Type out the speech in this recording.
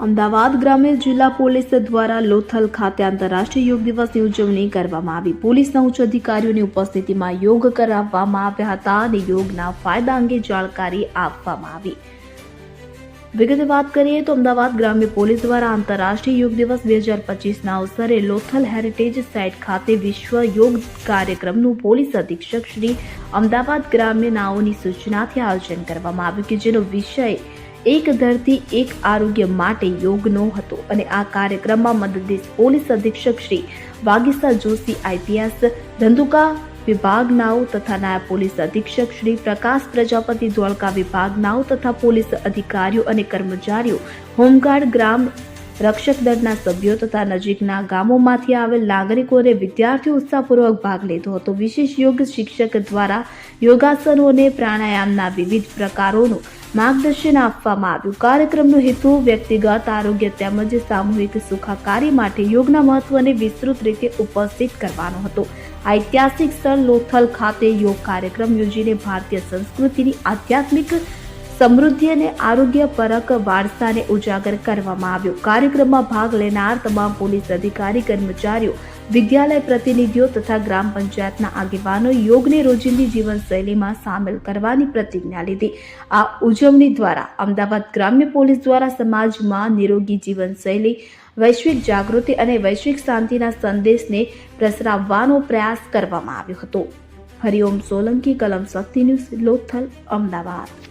અમદાવાદ ગ્રામ્ય જિલ્લા પોલીસ દ્વારા લોથલ ખાતે આંતરરાષ્ટ્રીય યોગ દિવસની ઉજવણી કરવામાં આવી. પોલીસના ઉચ્ચ અધિકારીઓની ઉપસ્થિતિમાં યોગ કરાવવામાં આવ્યા હતા અને યોગના ફાયદા અંગે જાણકારી આપવામાં આવી. વિગતે વાત કરીએ તો અમદાવાદ ગ્રામ્ય પોલીસ દ્વારા આંતરરાષ્ટ્રીય યોગ દિવસ બે હજાર પચીસના અવસરે લોથલ હેરિટેજ સાઇટ ખાતે વિશ્વ યોગ કાર્યક્રમનું પોલીસ અધિક્ષક શ્રી અમદાવાદ ગ્રામ્ય નાઓની સૂચનાથી આયોજન કરવામાં આવ્યું કે જેનો વિષય એક ધરતી એક આરોગ્ય માટે યોગનો હતો અને આ કાર્યક્રમમાં મદદનીશ પોલીસ અધિક્ષક શ્રી વાગીસા જોશી આઈપીએસ, ધંધુકા વિભાગનાઓ તથા નાયબ પોલીસ અધિક્ષક શ્રી પ્રકાશ પ્રજાપતિ ધોળકા વિભાગનાઓ તથા પોલીસ અધિકારીઓ અને કર્મચારીઓ, હોમગાર્ડ ગ્રામ રક્ષક દળના સભ્યો તથા નજીકના ગામોમાંથી આવેલ નાગરિકોને વિદ્યાર્થીઓ ઉત્સાહપૂર્વક ભાગ લીધો હતો. વિશેષ યોગ શિક્ષક દ્વારા યોગાસનો અને પ્રાણાયામના વિવિધ પ્રકારોનું માર્ગદર્શન આપવામાં આવ્યું. કાર્યક્રમનો હેતુ વ્યક્તિગત આરોગ્ય તેમજ સામૂહિક સુખાકારી માટે યોગના મહત્વને વિસ્તૃત રીતે ઉપસ્થિત કરવાનો હતો. ઐતિહાસિક સ્થળ લોથલ ખાતે યોગ કાર્યક્રમ યોજીને ભારતીય સંસ્કૃતિની આધ્યાત્મિક સમૃદ્ધિ અને આરોગ્યપરક વારસાને ઉજાગર કરવામાં આવ્યો. કાર્યક્રમમાં ભાગ લેનાર તમામ પોલીસ અધિકારી, કર્મચારીઓ, વિદ્યાલય પ્રતિનિધિઓ તથા ગ્રામ પંચાયતના આગેવાનો યોગને રોજિંદી જીવનશૈલીમાં સામેલ કરવાની પ્રતિજ્ઞા લીધી. આ ઉજવણી દ્વારા અમદાવાદ ગ્રામ્ય પોલીસ દ્વારા સમાજમાં નિરોગી જીવનશૈલી, વૈશ્વિક જાગૃતિ અને વૈશ્વિક શાંતિના સંદેશને પ્રસરાવવાનો પ્રયાસ કરવામાં આવ્યો હતો. હરિઓમ સોલંકી, કલમ શક્તિ ન્યૂઝ, લોથલ, અમદાવાદ.